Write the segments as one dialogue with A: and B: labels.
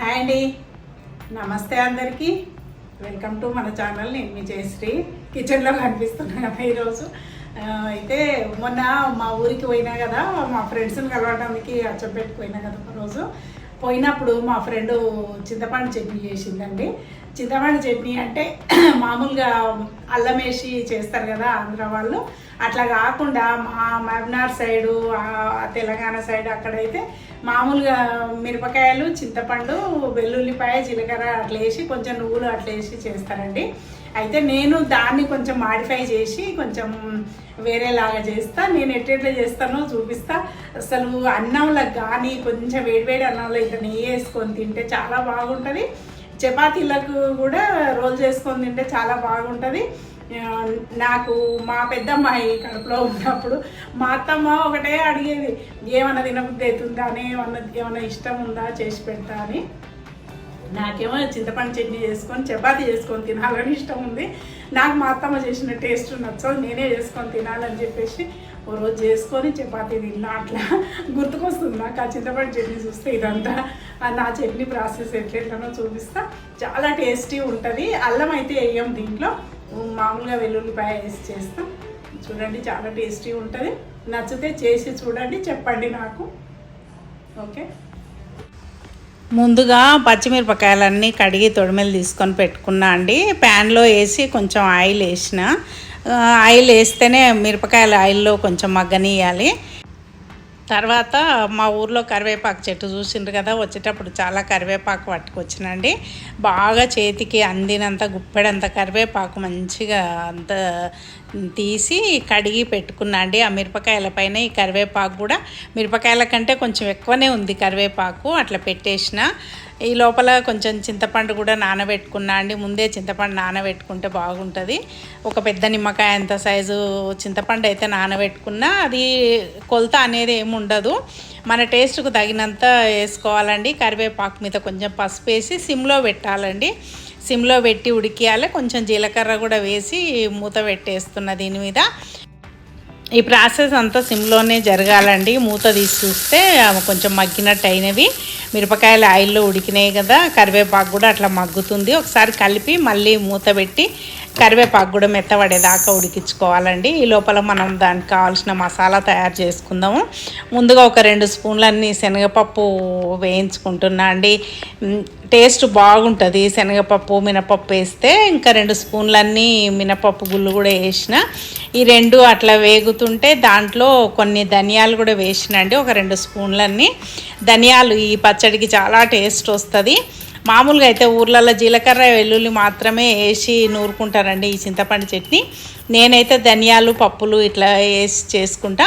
A: Hi అండి. నమస్తే అందరికీ. వెల్కమ్ టు మన ఛానల్ నేను మీ జయశ్రీ. కిచెన్లో కనిపిస్తున్నాను ఈరోజు. అయితే మొన్న మా ఊరికి పోయినా కదా మా ఫ్రెండ్స్ని కలవడానికి అచ్చంపేటకి పోయినా కదా ఒక రోజు. పోయినప్పుడు మా ఫ్రెండ్ చింతపండు చట్నీ చేసిందండి. చింతపండు చట్నీ అంటే మామూలుగా అల్లం వేసి చేస్తారు కదా ఆంధ్ర వాళ్ళు. అట్లా కాకుండా మా మహబూబ్నగర్ సైడు తెలంగాణ సైడ్ అక్కడైతే మామూలుగా మిరపకాయలు చింతపండు వెల్లుల్లిపాయ జీలకర్ర అట్లా వేసి కొంచెం నువ్వులు అట్లా వేసి చేస్తారండి. అయితే నేను దాన్ని కొంచెం మాడిఫై చేసి కొంచెం వేరేలాగా చేస్తా. నేను ఎట్లా చేస్తానో చూపిస్తా. అసలు అన్నంలో కానీ కొంచెం వేడివేడి అన్నంలో ఇట్లా నెయ్యి వేసుకొని తింటే చాలా బాగుంటుంది. చపాతీలకు కూడా రోల్ చేసుకొని తింటే చాలా బాగుంటుంది. నాకు మా పెద్దమ్మాయి కడుపులో ఉన్నప్పుడు మా అత్తమ్మ ఒకటే అడిగేది ఏమన్నా తినబుద్ధి అవుతుందా అని ఏమన్నా ఏమన్నా ఇష్టం ఉందా చేసి పెడతా అని. నాకేమో చింతపండు చట్నీ చేసుకొని చపాతి చేసుకొని తినాలని ఇష్టం ఉంది. నాకు మా అత్తమ్మ చేసిన టేస్ట్ నచ్చదు నేనే చేసుకొని తినాలని చెప్పేసి ఓ రోజు చేసుకొని చపాతీ తిన్నా అట్లా గుర్తుకొస్తుంది? నాకు ఆ చింతపండు చట్నీ చూస్తే ఇదంతా. నా చట్నీ ప్రాసెస్ ఎట్లెట్లనో చూపిస్తా. చాలా టేస్టీ ఉంటుంది. అల్లం అయితే వేయం దీంట్లో. మామూలుగా వెల్లుల్లిపాయ వేసి చేస్తాం. చూడండి చాలా టేస్టీ ఉంటుంది. నచ్చితే చేసి చూడండి చెప్పండి నాకు. ఓకే?
B: ముందుగా పచ్చిమిరపకాయలన్నీ కడిగి తొడిమెలు తీసుకొని పెట్టుకున్నా అండి. ప్యాన్లో వేసి కొంచెం ఆయిల్ వేసిన. ఆయిల్ వేస్తేనే మిరపకాయల ఆయిల్లో కొంచెం మగ్గనియాలి తర్వాత మా ఊర్లో కరివేపాకు చెట్టు చూసిండ్రు కదా వచ్చేటప్పుడు చాలా కరివేపాకు పట్టుకొచ్చినండి. బాగా చేతికి అందినంత గుప్పెడంత కరివేపాకు మంచిగా అంత తీసి కడిగి పెట్టుకున్నా అండి. ఆ మిరపకాయల పైన ఈ కరివేపాకు కూడా మిరపకాయల కంటే కొంచెం ఎక్కువనే ఉంది కరివేపాకు అట్లా పెట్టేసిన. ఈ లోపల కొంచెం చింతపండు కూడా నానబెట్టుకున్నా అండి. ముందే చింతపండు నానబెట్టుకుంటే బాగుంటుంది. ఒక పెద్ద నిమ్మకాయ అంత సైజు చింతపండు అయితే నానబెట్టుకున్నా అది కొలత అనేది ఏమి ఉండదు. మన టేస్ట్కు తగినంత వేసుకోవాలండి. కరివేపాకు మీద కొంచెం పసుపు వేసి సిమ్లో పెట్టాలండి. సిమ్లో పెట్టి ఉడికియాలి. కొంచెం జీలకర్ర కూడా వేసి మూత పెట్టేస్తున్న దీని మీద. ఈ ప్రాసెస్ అంతా సిమ్లోనే జరగాలండి. మూత తీసి చూస్తే కొంచెం మగ్గినట్టు అయినవి మిరపకాయలు ఆయిల్లో ఉడికినాయి కదా కరివేపాకు కూడా అట్లా మగ్గుతుంది. ఒకసారి కలిపి మళ్ళీ మూత పెట్టి కరివేపాకు కూడా మెత్తబడేదాకా ఉడికించుకోవాలండి. ఈ లోపల మనం దానికి కావాల్సిన మసాలా తయారు చేసుకుందాము. ముందుగా ఒక రెండు స్పూన్లన్నీ శనగపప్పు వేయించుకుంటున్నా అండి. టేస్ట్ బాగుంటుంది. శనగపప్పు మినపప్పు వేస్తే ఇంకా రెండు స్పూన్లన్నీ మినపప్పు గుళ్ళు కూడా వేసిన. ఈ రెండు అట్లా వేగుతుంటే దాంట్లో కొన్ని ధనియాలు కూడా వేసినండి ఒక రెండు స్పూన్లన్నీ. ధనియాలు ఈ పచ్చడికి చాలా టేస్ట్ వస్తుంది. మామూలుగా అయితే ఊర్లలో జీలకర్ర వెల్లుల్లి మాత్రమే వేసి నూరుకుంటారండి ఈ చింతపండు చట్నీ. నేనైతే ధనియాలు పప్పులు ఇట్లా వేసి చేసుకుంటా.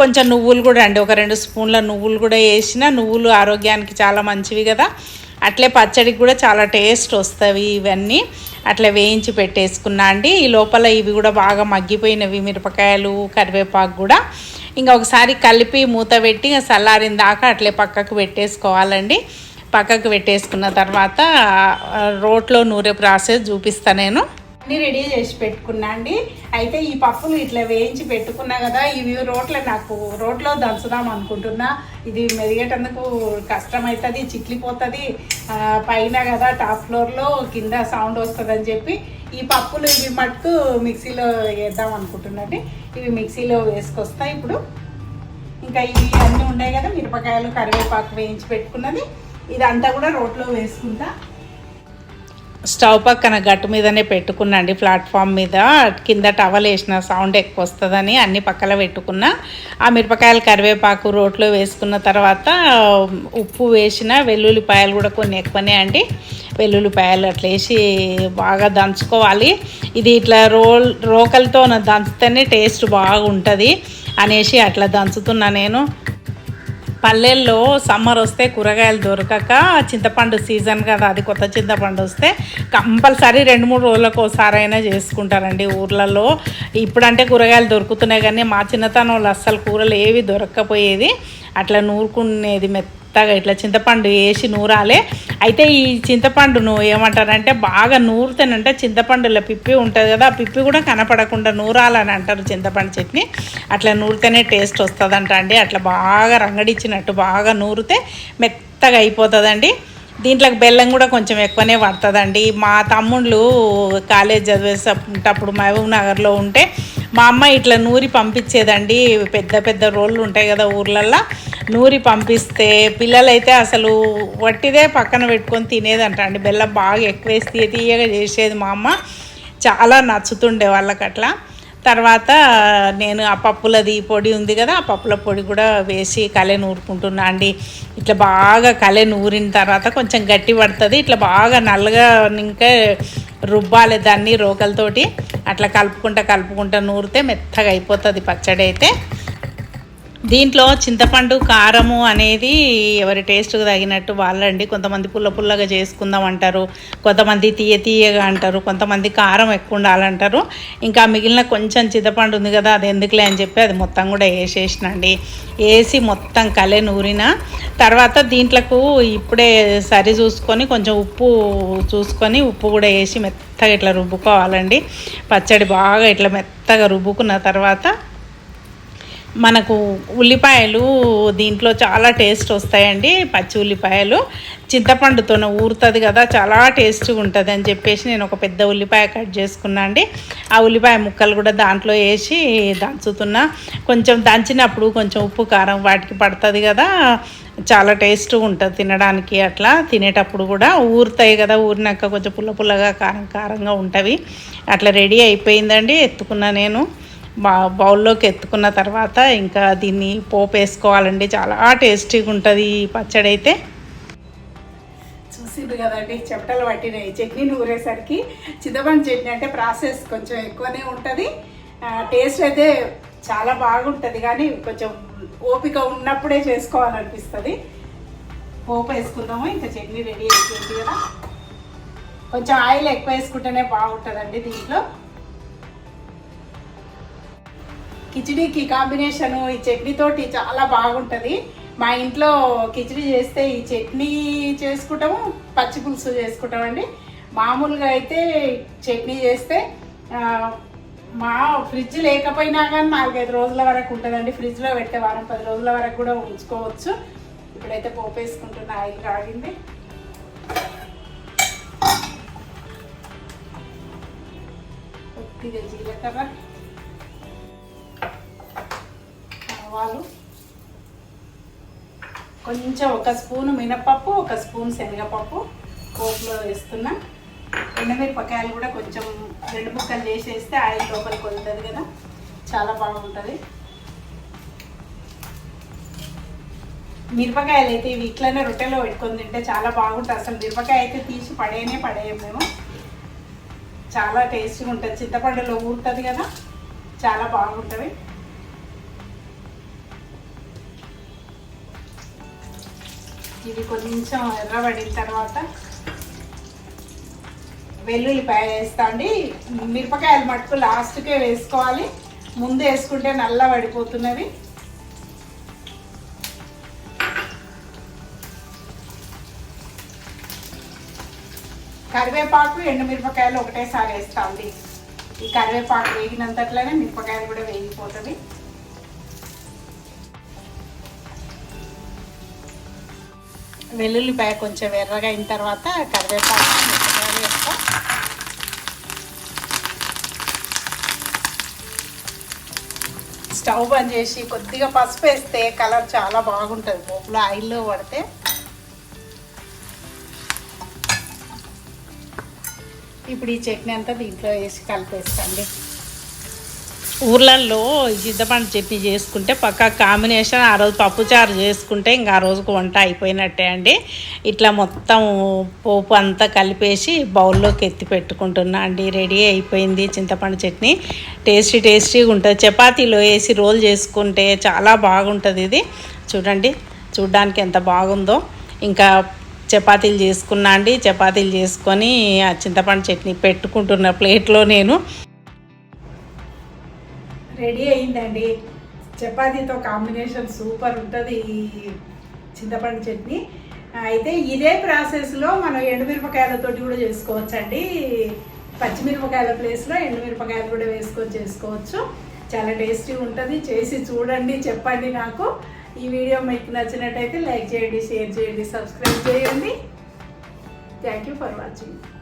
B: కొంచెం నువ్వులు కూడా అండి ఒక రెండు స్పూన్ల నువ్వులు కూడా వేసిన నువ్వులు ఆరోగ్యానికి చాలా మంచివి కదా. అట్లే పచ్చడికి కూడా చాలా టేస్ట్ వస్తాయి ఇవన్నీ. అట్లా వేయించి పెట్టేసుకున్నా అండి. ఈ లోపల ఇవి కూడా బాగా మగ్గిపోయినవి మిరపకాయలు కరివేపాకు కూడా. ఇంకా ఒకసారి కలిపి మూత పెట్టి ఇంకా చల్లారిన దాకా అట్లే పక్కకు పెట్టేసుకోవాలండి. పక్కకు పెట్టేసుకున్న తర్వాత రోట్లో నూరే ప్రాసెస్ చూపిస్తా నేను.
A: అన్నీ రెడీ చేసి పెట్టుకున్నా అండి. అయితే ఈ పప్పులు ఇట్లా వేయించి పెట్టుకున్నా కదా ఇవి రోట్లో నాకు రోట్లో దంచుదాం అనుకుంటున్నా. ఇది మెదిగేటందుకు కష్టం అవుతుంది చిట్లిపోతుంది పైన కదా టాప్ ఫ్లోర్లో కింద సౌండ్ వస్తుందని చెప్పి ఈ పప్పులు ఇవి మటుకు మిక్సీలో వేద్దాం అనుకుంటున్నాండి ఇవి మిక్సీలో వేసుకొస్తా ఇప్పుడు. ఇంకా ఇవి అన్నీ ఉన్నాయి కదా మిరపకాయలు కరివేపాకు వేయించి పెట్టుకున్నది. ఇదంతా కూడా రోట్లో వేసుకుంటా.
B: స్టవ్ పక్కన గట్టు మీదనే పెట్టుకున్నాండి ప్లాట్ఫామ్ మీద. కింద టవల్ వేసిన సౌండ్ ఎక్కువ వస్తుందని అన్ని పక్కల పెట్టుకున్నా. ఆ మిరపకాయలు కరివేపాకు రోట్లో వేసుకున్న తర్వాత ఉప్పు వేసిన వెల్లుల్లిపాయలు కూడా కొన్ని ఎక్కువనే అండి. వెల్లుల్లిపాయలు అట్లా వేసి బాగా దంచుకోవాలి. ఇది ఇట్లా రోల్ రోకలతో దంచితేనే టేస్ట్ బాగుంటుంది అనేసి అట్లా దంచుతున్నా నేను. పల్లెల్లో సమ్మర్ వస్తే కూరగాయలు దొరకక చింతపండు సీజన్ కదా అది కొత్త చింతపండు వస్తే కంపల్సరీ రెండు మూడు రోజులకు ఒకసారైనా చేసుకుంటారండి ఊర్లలో. ఇప్పుడంటే కూరగాయలు దొరుకుతున్నాయి కానీ మా చిన్నతనంలో అస్సలు కూరలు ఏవి దొరక్కపోయేది అట్లా నూరుకునేది మెత్తగా ఇట్లా చింతపండు వేసి నూరాలే. అయితే ఈ చింతపండును ఏమంటారంటే బాగా నూరుతానంటే చింతపండులో పిప్పి ఉంటుంది కదా ఆ పిప్పి కూడా కనపడకుండా నూరాలని అంటారు చింతపండు చట్నీ. అట్లా నూరితేనే టేస్ట్ వస్తుందంట అండి. అట్లా బాగా రంగడిచ్చినట్టు బాగా నూరితే మెత్తగా అయిపోతుందండి. దీంట్లోకి బెల్లం కూడా కొంచెం ఎక్కువనే పడుతుందండి. మా తమ్ముళ్ళు కాలేజ్ చదివేటప్పుడు మహబూబ్ నగర్లో ఉంటే మా అమ్మ ఇట్లా నూరి పంపించేదండి. పెద్ద పెద్ద రోళ్ళు ఉంటాయి కదా ఊర్లల్లో. నూరి పంపిస్తే పిల్లలైతే అసలు వట్టిదే పక్కన పెట్టుకొని తినేదంట అండి. బెల్లం బాగా ఎక్కువేసి తీయ తీయగా చేసేది మా అమ్మ. చాలా నచ్చుతుండే వాళ్ళకి అట్లా తర్వాత నేను ఆ పప్పులది పొడి ఉంది కదా ఆ పప్పుల పొడి కూడా వేసి కలె నూరుకుంటున్నా అండి. ఇట్లా బాగా కలె నూరిన తర్వాత కొంచెం గట్టి పడుతుంది. ఇట్లా బాగా నల్లగా ఇంకా రుబ్బాలి దాన్ని రోకలతోటి. అట్లా కలుపుకుంటా కలుపుకుంటా నూరితే మెత్తగా అయిపోతుంది పచ్చడి అయితే దీంట్లో చింతపండు కారము అనేది ఎవరి టేస్ట్కి తగినట్టు వాళ్ళండి. కొంతమంది పుల్ల పుల్లగా చేసుకుందాం అంటారు. కొంతమంది తీయ తీయగా అంటారు. కొంతమంది కారం ఎక్కువ ఉండాలంటారు. ఇంకా మిగిలిన కొంచెం చింతపండు ఉంది కదా అది ఎందుకులే అని చెప్పి అది మొత్తం కూడా వేసేసినండి. వేసి మొత్తం కలే నూరిన తర్వాత దీంట్లకు ఇప్పుడే సరి చూసుకొని కొంచెం ఉప్పు చూసుకొని ఉప్పు కూడా వేసి మెత్తగా ఇట్లా రుబ్బుకోవాలండి. పచ్చడి బాగా ఇట్లా మెత్తగా రుబ్బుకున్న తర్వాత మనకు ఉల్లిపాయలు దీంట్లో చాలా టేస్ట్ వస్తాయండి పచ్చి ఉల్లిపాయలు. చింతపండుతోనే ఊరుతుంది కదా చాలా టేస్ట్గా ఉంటుంది అని చెప్పేసి నేను ఒక పెద్ద ఉల్లిపాయ కట్ చేసుకున్నా అండి. ఆ ఉల్లిపాయ ముక్కలు కూడా దాంట్లో వేసి దంచుతున్నా. కొంచెం దంచినప్పుడు కొంచెం ఉప్పు కారం వాటికి పడుతుంది కదా చాలా టేస్ట్గా ఉంటుంది తినడానికి అట్లా. తినేటప్పుడు కూడా ఊరుతాయి కదా ఊరినాక కొంచెం పుల్ల పుల్లగా కారం కారంగా ఉంటుంది అట్లా రెడీ అయిపోయిందండి ఎత్తుకున్నా నేను. బా బౌల్లోకి ఎత్తుకున్న తర్వాత ఇంకా దీన్ని పోపు వేసుకోవాలండి. చాలా టేస్టీగా ఉంటుంది ఈ పచ్చడి అయితే
A: చూసింది కదండి చెమటలు పట్టినాయి. చట్నీ నూరేసరికి చింతపండు చట్నీ అంటే ప్రాసెస్ కొంచెం ఎక్కువనే ఉంటుంది. టేస్ట్ అయితే చాలా బాగుంటుంది కానీ కొంచెం ఓపిక ఉన్నప్పుడే చేసుకోవాలనిపిస్తుంది. పోపు వేసుకుందాము ఇంకా చట్నీ రెడీ అయిపోయింది కదా. కొంచెం ఆయిల్ ఎక్కువ వేసుకుంటేనే బాగుంటుందండి దీంట్లో. కిచిడీకి కాంబినేషన్ ఈ చట్నీ తోటి చాలా బాగుంటుంది. మా ఇంట్లో కిచిడి చేస్తే ఈ చట్నీ చేసుకుంటాము పచ్చి పులుసు చేసుకుంటామండి. మామూలుగా అయితే చట్నీ చేస్తే మా ఫ్రిడ్జ్ లేకపోయినా కానీ నాలుగైదు రోజుల వరకు ఉంటుందండి. ఫ్రిడ్జ్లో పెట్టే వారం పది రోజుల వరకు కూడా ఉంచుకోవచ్చు. ఇప్పుడైతే పోపు వేసుకుంటున్న ఆయిల్ రాగింది. కొద్దిగా జీలకర్ర. ఆవాలు. కొంచెం ఒక స్పూన్ మినపప్పు ఒక స్పూన్ శనగపప్పు పోపులో వేస్తున్నా. ఎండమిరపకాయలు కూడా కొంచెం రెండు ముక్కలు చేసేస్తే ఆయిల్ లోపలికి వదులుతుంది కదా. చాలా బాగుంటుంది. మిరపకాయలు అయితే ఇవి ఇట్లనే రొట్టెలో పెట్టుకొని తింటే చాలా బాగుంటుంది అసలు మిరపకాయ అయితే తీసి పడేయనే పడేయం మేము. చాలా టేస్ట్గా ఉంటుంది. చింతపండులో ఊరుతుంది కదా. చాలా బాగుంటుంది. ఇవి కొంచెం ఎర్రబడిన తర్వాత వెల్లుల్లిపాయ వేస్తా అండి. మిరపకాయలు మట్టుకు లాస్ట్కే వేసుకోవాలి. ముందు వేసుకుంటే నల్ల పడిపోతున్నవి. కరివేపాకు ఎండుమిరపకాయలు ఒకటేసారి వేస్తా అండి. ఈ కరివేపాకు వేగినంతట్లోనే మిరపకాయలు కూడా వేగిపోతుంది వెల్లుల్లిపాయ కొంచెం ఎర్రగా అయిన తర్వాత కరివేపాకు మిరపకాయలు వేస్తాం. స్టవ్ బంద్ చేసి కొద్దిగా పసుపు వేస్తే కలర్ చాలా బాగుంటుంది. పోపులో ఆయిల్లో పడితే. ఇప్పుడు ఈ చట్నీ అంతా దీంట్లో వేసి కలిపేస్తండి.
B: ఊర్లలో చింతపండు చట్నీ చేసుకుంటే పక్కా కాంబినేషన్ ఆ రోజు పప్పుచారు చేసుకుంటే ఇంకా ఆ రోజుకు వంట అయిపోయినట్టే అండి. ఇట్లా మొత్తం పోపు అంతా కలిపేసి బౌల్లోకి ఎత్తి పెట్టుకుంటున్నా అండి. రెడీ అయిపోయింది చింతపండు చట్నీ. టేస్టీ టేస్టీగా ఉంటుంది. చపాతీలో వేసి రోల్ చేసుకుంటే చాలా బాగుంటుంది ఇది. చూడండి చూడ్డానికి ఎంత బాగుందో. ఇంకా చపాతీలు చేసుకున్నా అండి. చపాతీలు చేసుకొని ఆ చింతపండు చట్నీ పెట్టుకుంటున్న ప్లేట్లో నేను.
A: రెడీ అయిందండి చపాతీతో కాంబినేషన్ సూపర్ ఉంటుంది ఈ చింతపండు చట్నీ. అయితే ఇదే ప్రాసెస్లో మనం ఎండుమిరపకాయలతోటి కూడా చేసుకోవచ్చండి. పచ్చిమిరపకాయల ప్లేస్లో ఎండుమిరపకాయలు కూడా వేసుకొని చేసుకోవచ్చు. చాలా టేస్టీ ఉంటుంది. చేసి చూడండి చెప్పండి నాకు. ఈ వీడియో మీకు నచ్చినట్టయితే లైక్ చేయండి షేర్ చేయండి సబ్స్క్రైబ్ చేయండి. Thank you for watching